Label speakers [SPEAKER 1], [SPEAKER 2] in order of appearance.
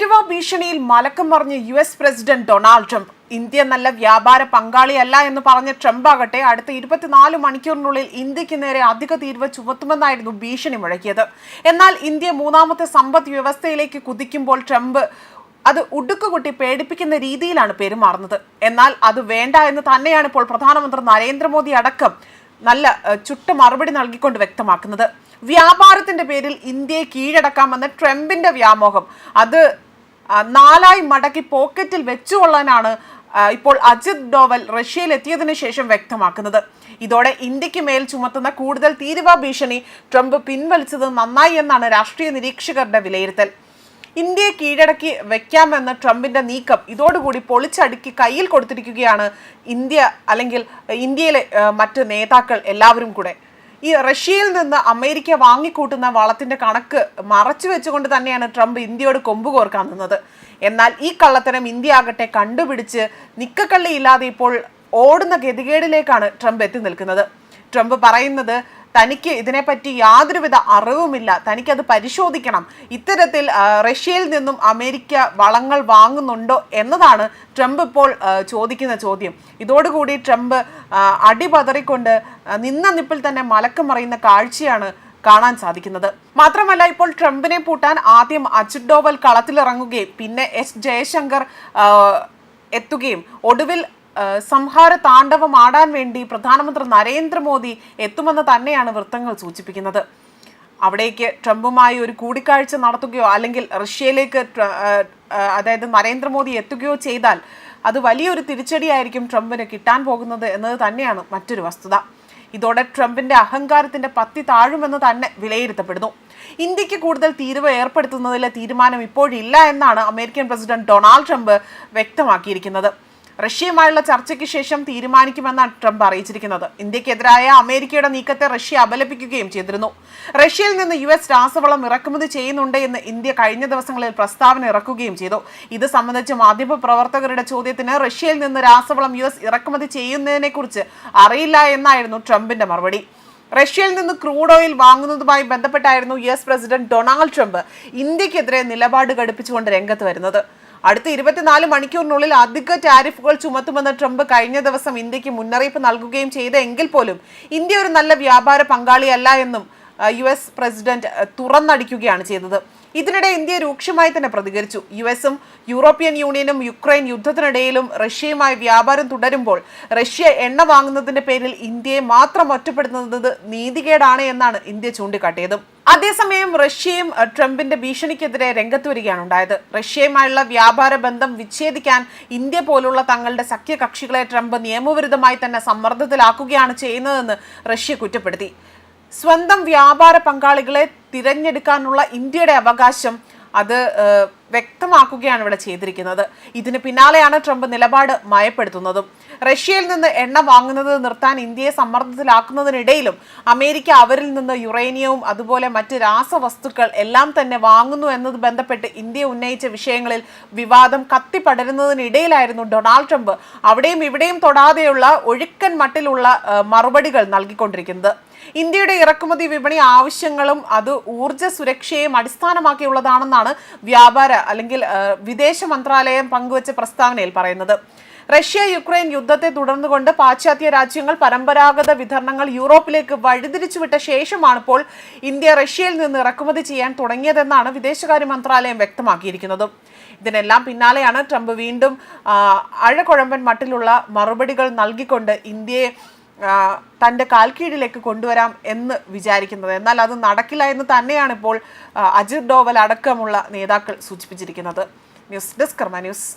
[SPEAKER 1] തീരുവ ഭീഷണിയിൽ മലക്കം മറിഞ്ഞ് U S president Donald Trump. India നല്ല വ്യാപാര പങ്കാളിയല്ല എന്ന് പറഞ്ഞ ട്രംപ് ആകട്ടെ അടുത്ത ഇരുപത്തിനാല് മണിക്കൂറിനുള്ളിൽ ഇന്ത്യയ്ക്ക് നേരെ അധിക തീരുവ ചുമത്തുമെന്നായിരുന്നു ഭീഷണി മുഴക്കിയത്. എന്നാൽ ഇന്ത്യ മൂന്നാമത്തെ സമ്പദ് വ്യവസ്ഥയിലേക്ക് കുതിക്കുമ്പോൾ ട്രംപ് അത് ഉടുക്കുകുട്ടി പേടിപ്പിക്കുന്ന രീതിയിലാണ് പെരുമാറുന്നത്. എന്നാൽ അത് വേണ്ട എന്ന് തന്നെയാണ് ഇപ്പോൾ പ്രധാനമന്ത്രി നരേന്ദ്രമോദി അടക്കം നല്ല ചുട്ട മറുപടി നൽകിക്കൊണ്ട് വ്യക്തമാക്കുന്നത്. വ്യാപാരത്തിന്റെ പേരിൽ ഇന്ത്യയെ കീഴടക്കാമെന്ന ട്രംപിന്റെ വ്യാമോഹം. അത് നാലായി മടക്കി പോക്കറ്റിൽ വെച്ചുകൊള്ളാനാണ് ഇപ്പോൾ അജിത് ഡോവൽ റഷ്യയിൽ എത്തിയതിനു ശേഷം വ്യക്തമാക്കുന്നത്. ഇതോടെ ഇന്ത്യയ്ക്ക് മേൽ ചുമത്തുന്ന കൂടുതൽ തീരുവ ഭീഷണി ട്രംപ് പിൻവലിച്ചത് നന്നായി എന്നാണ് രാഷ്ട്രീയ നിരീക്ഷകരുടെ വിലയിരുത്തൽ. ഇന്ത്യയെ കീഴടക്കി വെക്കാമെന്ന ട്രംപിന്റെ നീക്കം ഇതോടുകൂടി പൊളിച്ചടുക്കി കയ്യിൽ കൊടുത്തിരിക്കുകയാണ് ഇന്ത്യ അല്ലെങ്കിൽ ഇന്ത്യയിലെ മറ്റ് നേതാക്കൾ എല്ലാവരും കൂടെ. ഈ റഷ്യയിൽ നിന്ന് അമേരിക്ക വാങ്ങിക്കൂട്ടുന്ന വളത്തിന്റെ കണക്ക് മറച്ചു വെച്ചുകൊണ്ട് തന്നെയാണ് ട്രംപ് ഇന്ത്യയോട് കൊമ്പ് കോർക്കാൻ നിന്നത്. എന്നാൽ ഈ കള്ളത്തരം ഇന്ത്യ ആകട്ടെ കണ്ടുപിടിച്ച് നിക്കക്കള്ളിയില്ലാതെ ഇപ്പോൾ ഓടുന്ന ഗതികേടിലേക്കാണ് ട്രംപ് എത്തി നിൽക്കുന്നത്. ട്രംപ് പറയുന്നത് തനിക്ക് ഇതിനെപ്പറ്റി യാതൊരുവിധ അറിവുമില്ല. തനിക്കത് പരിശോധിക്കണം. ഇത്തരത്തിൽ റഷ്യയിൽ നിന്നും അമേരിക്ക വളങ്ങൾ വാങ്ങുന്നുണ്ടോ എന്നതാണ് ട്രംപ് ഇപ്പോൾ ചോദിക്കുന്ന ചോദ്യം. ഇതോടുകൂടി ട്രംപ് അടിപതറിക്കൊണ്ട് നിന്ന നിപ്പിൽ തന്നെ മലക്കം മറിയുന്ന കാഴ്ചയാണ് കാണാൻ സാധിക്കുന്നത്. മാത്രമല്ല ഇപ്പോൾ ട്രംപിനെ പൂട്ടാൻ ആദ്യം അജിത് ഡോവൽ കളത്തിലിറങ്ങുകയും പിന്നെ എസ് ജയശങ്കർ എത്തുകയും ഒടുവിൽ സംഹാര താണ്ഡവം ആടാൻ വേണ്ടി പ്രധാനമന്ത്രി നരേന്ദ്രമോദി എത്തുമെന്ന് തന്നെയാണ് വൃത്തങ്ങൾ സൂചിപ്പിക്കുന്നത്. അവിടേക്ക് ട്രംപുമായി ഒരു കൂടിക്കാഴ്ച നടത്തുകയോ അല്ലെങ്കിൽ റഷ്യയിലേക്ക് അതായത് നരേന്ദ്രമോദി എത്തുകയോ ചെയ്താൽ അത് വലിയൊരു തിരിച്ചടിയായിരിക്കും ട്രംപിന് കിട്ടാൻ പോകുന്നത് എന്നത് തന്നെയാണ് മറ്റൊരു വസ്തുത. ഇതോടെ ട്രംപിന്റെ അഹങ്കാരത്തിന്റെ പത്തി താഴുമെന്ന് തന്നെ വിലയിരുത്തപ്പെടുന്നു. ഇന്ത്യയ്ക്ക് കൂടുതൽ തീരുവ ഏർപ്പെടുത്തുന്നതിലെ തീരുമാനം ഇപ്പോഴില്ല എന്നാണ് അമേരിക്കൻ പ്രസിഡന്റ് ഡൊണാൾഡ് ട്രംപ് വ്യക്തമാക്കിയിരിക്കുന്നത്. റഷ്യയുമായുള്ള ചർച്ചയ്ക്ക് ശേഷം തീരുമാനിക്കുമെന്നാണ് ട്രംപ് അറിയിച്ചിരിക്കുന്നത്. ഇന്ത്യക്കെതിരായ അമേരിക്കയുടെ നീക്കത്തെ റഷ്യ അപലപിക്കുകയും ചെയ്തിരുന്നു. റഷ്യയിൽ നിന്ന് യു എസ് രാസവളം ഇറക്കുമതി ചെയ്യുന്നുണ്ട് എന്ന് ഇന്ത്യ കഴിഞ്ഞ ദിവസങ്ങളിൽ പ്രസ്താവന ഇറക്കുകയും ചെയ്തു. ഇത് സംബന്ധിച്ച് മാധ്യമ പ്രവർത്തകരുടെ ചോദ്യത്തിന് റഷ്യയിൽ നിന്ന് രാസവളം യു എസ് ഇറക്കുമതി ചെയ്യുന്നതിനെക്കുറിച്ച് അറിയില്ല എന്നായിരുന്നു ട്രംപിന്റെ മറുപടി. റഷ്യയിൽ നിന്ന് ക്രൂഡ് ഓയിൽ വാങ്ങുന്നതുമായി ബന്ധപ്പെട്ടായിരുന്നു U S president Donald Trump ഇന്ത്യക്കെതിരെ നിലപാട് ഘടിപ്പിച്ചുകൊണ്ട് രംഗത്ത് വരുന്നത്. അടുത്ത ഇരുപത്തിനാല് മണിക്കൂറിനുള്ളിൽ അധിക ടാരിഫുകൾ ചുമത്തുമെന്ന് ട്രംപ് കഴിഞ്ഞ ദിവസം ഇന്ത്യയ്ക്ക് മുന്നറിയിപ്പ് നൽകുകയും ചെയ്തെങ്കിൽ പോലും ഇന്ത്യ ഒരു നല്ല വ്യാപാര പങ്കാളിയല്ല എന്നും യു എസ് പ്രസിഡന്റ് തുറന്നടിക്കുകയാണ് ചെയ്തത്. ഇതിനിടെ ഇന്ത്യ രൂക്ഷമായി തന്നെ പ്രതികരിച്ചു. യു എസും യൂറോപ്യൻ യൂണിയനും യുക്രൈൻ യുദ്ധത്തിനിടയിലും റഷ്യയുമായി വ്യാപാരം തുടരുമ്പോൾ റഷ്യ എണ്ണ വാങ്ങുന്നതിന്റെ പേരിൽ ഇന്ത്യയെ മാത്രം ഒറ്റപ്പെടുത്തുന്നത് നീതികേടാണ് എന്നാണ് ഇന്ത്യ ചൂണ്ടിക്കാട്ടിയത്. അതേസമയം റഷ്യയും ട്രംപിന്റെ ഭീഷണിക്കെതിരെ രംഗത്ത് വരികയാണ് ഉണ്ടായത്. റഷ്യയുമായുള്ള വ്യാപാര ബന്ധം വിച്ഛേദിക്കാൻ ഇന്ത്യ പോലുള്ള തങ്ങളുടെ സഖ്യകക്ഷികളെ ട്രംപ് നിയമവിരുദ്ധമായി തന്നെ സമ്മർദ്ദത്തിലാക്കുകയാണ് ചെയ്യുന്നതെന്ന് റഷ്യ കുറ്റപ്പെടുത്തി. സ്വന്തം വ്യാപാര പങ്കാളികളെ തിരഞ്ഞെടുക്കാനുള്ള ഇന്ത്യയുടെ അവകാശം അത് വ്യക്തമാക്കുകയാണ് ഇവിടെ ചെയ്തിരിക്കുന്നത്. ഇതിന് പിന്നാലെയാണ് ട്രംപ് നിലപാട് മയപ്പെടുത്തുന്നതും. റഷ്യയിൽ നിന്ന് എണ്ണ വാങ്ങുന്നത് നിർത്താൻ ഇന്ത്യയെ സമ്മർദ്ദത്തിലാക്കുന്നതിനിടയിലും അമേരിക്ക അവരിൽ നിന്ന് യുറേനിയവും അതുപോലെ മറ്റ് രാസവസ്തുക്കൾ എല്ലാം തന്നെ വാങ്ങുന്നു എന്നത് ബന്ധപ്പെട്ട് ഇന്ത്യ ഉന്നയിച്ച വിഷയങ്ങളിൽ വിവാദം കത്തിപ്പടരുന്നതിനിടയിലായിരുന്നു ഡൊണാൾഡ് ട്രംപ് അവിടെയും ഇവിടെയും തൊടാതെയുള്ള ഒഴുക്കൻ മട്ടിലുള്ള മറുപടികൾ നൽകിക്കൊണ്ടിരിക്കുന്നത്. ഇന്ത്യയുടെ ഇറക്കുമതി വിപണി ആവശ്യങ്ങളും അത് ഊർജ സുരക്ഷയും അടിസ്ഥാനമാക്കിയുള്ളതാണെന്നാണ് വ്യാപാര അല്ലെങ്കിൽ വിദേശ മന്ത്രാലയം പങ്കുവച്ച പ്രസ്താവനയിൽ പറയുന്നത് റഷ്യ യുക്രൈൻ യുദ്ധത്തെ തുടർന്നുകൊണ്ട് പാശ്ചാത്യ രാജ്യങ്ങൾ പരമ്പരാഗത വിതരണങ്ങൾ യൂറോപ്പിലേക്ക് വഴിതിരിച്ചുവിട്ട ശേഷമാണ് ഇപ്പോൾ ഇന്ത്യ റഷ്യയിൽ നിന്ന് ഇറക്കുമതി ചെയ്യാൻ തുടങ്ങിയതെന്നാണ് വിദേശകാര്യ മന്ത്രാലയം വ്യക്തമാക്കിയിരിക്കുന്നത്. ഇതിനെല്ലാം പിന്നാലെയാണ് ട്രംപ് വീണ്ടും അഴകുഴമ്പൻ മട്ടിലുള്ള മറുപടികൾ നൽകിക്കൊണ്ട് ഇന്ത്യയെ തന്റെ കാൽക്കീഴിലേക്ക് കൊണ്ടുവരാം എന്ന് വിചാരിക്കുന്നത്. എന്നാൽ അത് നടക്കില്ല എന്ന് തന്നെയാണ് ഇപ്പോൾ അജിത് ഡോവൽ അടക്കമുള്ള നേതാക്കൾ സൂചിപ്പിച്ചിരിക്കുന്നത്. News desk Karma news.